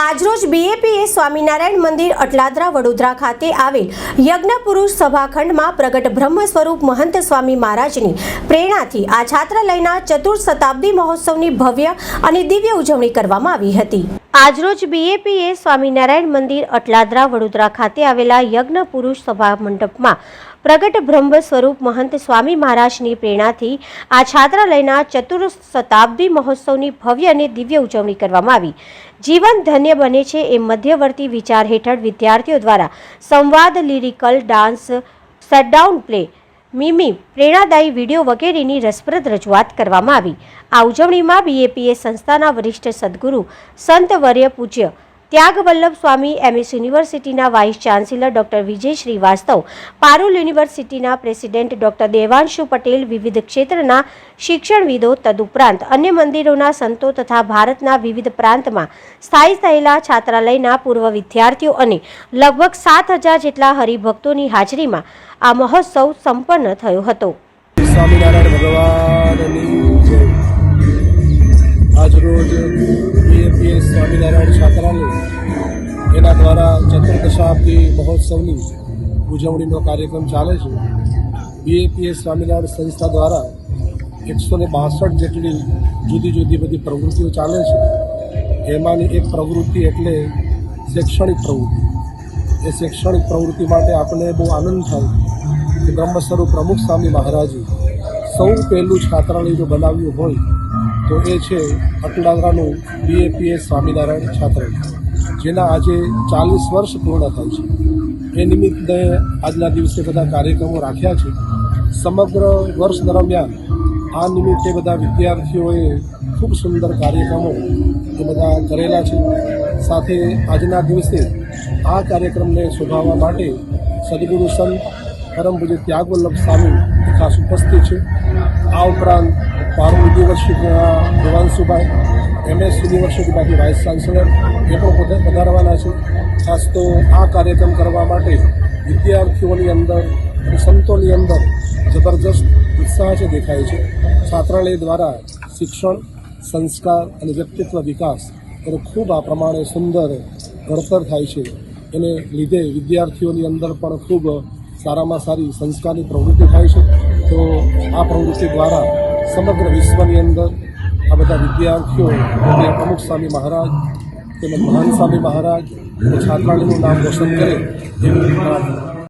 આજરોજ બીએપીએ સ્વામિનારાયણ મંદિર અટલાદરા વડોદરા ખાતે આવેલ યજ્ઞ પુરુષ સભાખંડમાં પ્રગટ બ્રહ્મ સ્વરૂપ મહંત સ્વામી મહારાજની પ્રેરણાથી આ છાત્રાલયના ચતુર્થ શતાબ્દી મહોત્સવની ભવ્ય અને દિવ્ય ઉજવણી કરવામાં આવી હતી. આજરોજ બીએપીએ સ્વામિનારાયણ મંદિર અટલાદરા વડોદરા ખાતે આવેલા યજ્ઞ પુરુષ સભા મંડપમાં પ્રગટ બ્રહ્મ સ્વરૂપ મહંત સ્વામી મહારાજની પ્રેરણાથી આ છાત્રાલયના ચતુર શતાબ્દી મહોત્સવની ભવ્ય અને દિવ્ય ઉજવણી કરવામાં આવી. જીવન ધન્ય બને છે એ મધ્યવર્તી વિચાર હેઠળ વિદ્યાર્થીઓ દ્વારા સંવાદ લિરિકલ ડાન્સ શટડાઉન પ્લે મિમી પ્રેરણાદાયી વીડિયો વગેરેની રસપ્રદ રજૂઆત કરવામાં આવી. આ ઉજવણીમાં બીએપીએ સંસ્થાના વરિષ્ઠ સદગુરુ, સંત વર્ય પૂજ્ય ત્યાગવલ્લભ સ્વામી એમએસ યુનિવર્સિટીના vice chancellor doctor Vijay Shrivastava, Parul યુનિવર્સિટીના પ્રેસિડેન્ટ ડોક્ટર દેવાંશુ પટેલ વિવિધ ક્ષેત્રના શિક્ષણવિદો તદુપરાંત અન્ય મંદિરોના સંતો તથા ભારતના વિવિધ પ્રાંતમાં સ્થાયી થયેલા છાત્રાલયના પૂર્વ વિદ્યાર્થીઓ અને લગભગ સાત હજાર જેટલા હરિભક્તોની હાજરીમાં આ મહોત્સવ સંપન્ન થયો હતો. સ્વામિનારાયણ ભગવાનની આજરોજ બીએપીએસ સ્વામિનારાયણ એના દ્વારા ચતુર્દશાબ્દી મહોત્સવની ઉજવણીનો કાર્યક્રમ ચાલે છે. બીએપીએ સ્વામિનારાયણ સંસ્થા દ્વારા એકસો ને બાસઠ જેટલી જુદી જુદી બધી પ્રવૃત્તિઓ ચાલે છે. એમાંની એક પ્રવૃત્તિ એટલે શૈક્ષણિક પ્રવૃત્તિ. એ શૈક્ષણિક પ્રવૃત્તિ માટે આપણને બહુ આનંદ થાય કે બ્રહ્મસ્વરૂપ પ્રમુખ સ્વામી મહારાજે સૌ પહેલું છાત્રાલય જો બનાવ્યું હોય તો એ છે અટલાદરાનું બીએપીએસ સ્વામિનારાયણ છાત્રાલય, જેના આજે ચાલીસ વર્ષ પૂર્ણ થાય છે. એ નિમિત્તે આજના દિવસે બધા કાર્યક્રમો રાખ્યા છે. સમગ્ર વર્ષ દરમિયાન આ નિમિત્તે બધા વિદ્યાર્થીઓએ ખૂબ સુંદર કાર્યક્રમો એ બધા કરેલા છે. સાથે આજના દિવસે આ કાર્યક્રમને શોભાવવા માટે સદગુરુ સંત પરમ પૂજ્ય ત્યાગવલ્લભ સ્વામી ખાસ ઉપસ્થિત છે. આ ઉપરાંત પારૂ યુનિવર્સિટીના દેવાંશુભાઈ એમએસ યુનિવર્સિટીમાંથી વાઇસ ચાન્સેલર એ પણ પોતે પધારવાના છે. ખાસ તો આ કાર્યક્રમ કરવા માટે વિદ્યાર્થીઓની અંદર સંતોની અંદર જબરજસ્ત ઉત્સાહ છે દેખાય છે. છાત્રાલય દ્વારા શિક્ષણ, સંસ્કાર અને વ્યક્તિત્વ વિકાસ એનો ખૂબ આ પ્રમાણે સુંદર ઘડતર થાય છે. એને લીધે વિદ્યાર્થીઓની અંદર પણ ખૂબ સારામાં સારી સંસ્કારની પ્રવૃત્તિ થાય છે. તો આ પ્રવૃત્તિ દ્વારા સમગ્ર વિશ્વની અંદર આ બધા વિદ્યાર્થીઓ પ્રમુખ સ્વામી મહારાજ તેમજ મહાન સ્વામી મહારાજ છાત્રાલયનું નામ રોશન કરે એવી